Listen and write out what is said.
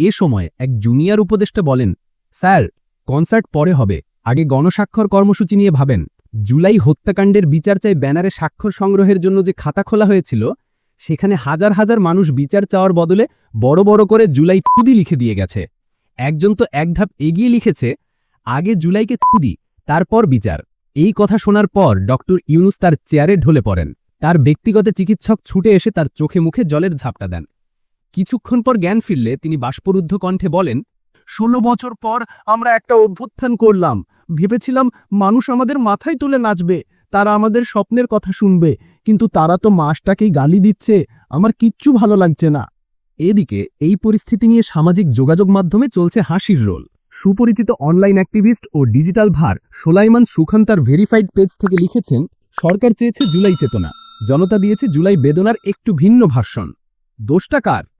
এ সময় এক জুনিয়র উপদেষ্টা বলেন, স্যার, কনসার্ট পরে হবে। আগে গণস্বাক্ষর কর্মসূচি নিয়ে ভাবেন। জুলাই হত্যাকাণ্ডের বিচার চাই ব্যানারে স্বাক্ষর সংগ্রহের জন্য যে খাতা খোলা হয়েছিল, সেখানে হাজার হাজার মানুষ বিচার চাওয়ার বদলে বড় বড় করে জুলাই তুদি লিখে দিয়ে গেছে। একজন তো এক ধাপ এগিয়ে লিখেছে, আগে জুলাইকে তুদি তারপর বিচার। এই কথা শোনার পর ডক্টর ইউনুস তার চেয়ারে ঢলে পড়েন। তার ব্যক্তিগত চিকিৎসক ছুটে এসে তার চোখে মুখে জলের ঝাপটা দেন। কিছুক্ষণ পর জ্ঞান ফিরলে তিনি বাষ্পরুদ্ধ কণ্ঠে বলেন, ষোলো বছর পর আমরা একটা অভ্যুত্থান করলাম। ভেবেছিলাম মানুষ আমাদের মাথায় তুলে নাচবে, তারা আমাদের স্বপ্নের কথা শুনবে, কিন্তু তারা তো মাসটাকেই গালি দিচ্ছে, আমার কিচ্ছু ভালো লাগছে না। এদিকে এই পরিস্থিতি নিয়ে সামাজিক যোগাযোগ মাধ্যমে চলছে হাসির রোল। সুপরিচিত অনলাইন অ্যাক্টিভিস্ট ও ডিজিটাল ভার সোলাইমান সুখান তার ভেরিফাইড পেজ থেকে লিখেছেন, সরকার চেয়েছে জুলাই চেতনা, জনতা দিয়েছে জুলাই বেদনার একটু ভিন্ন ভাষণ। দোষটা কার?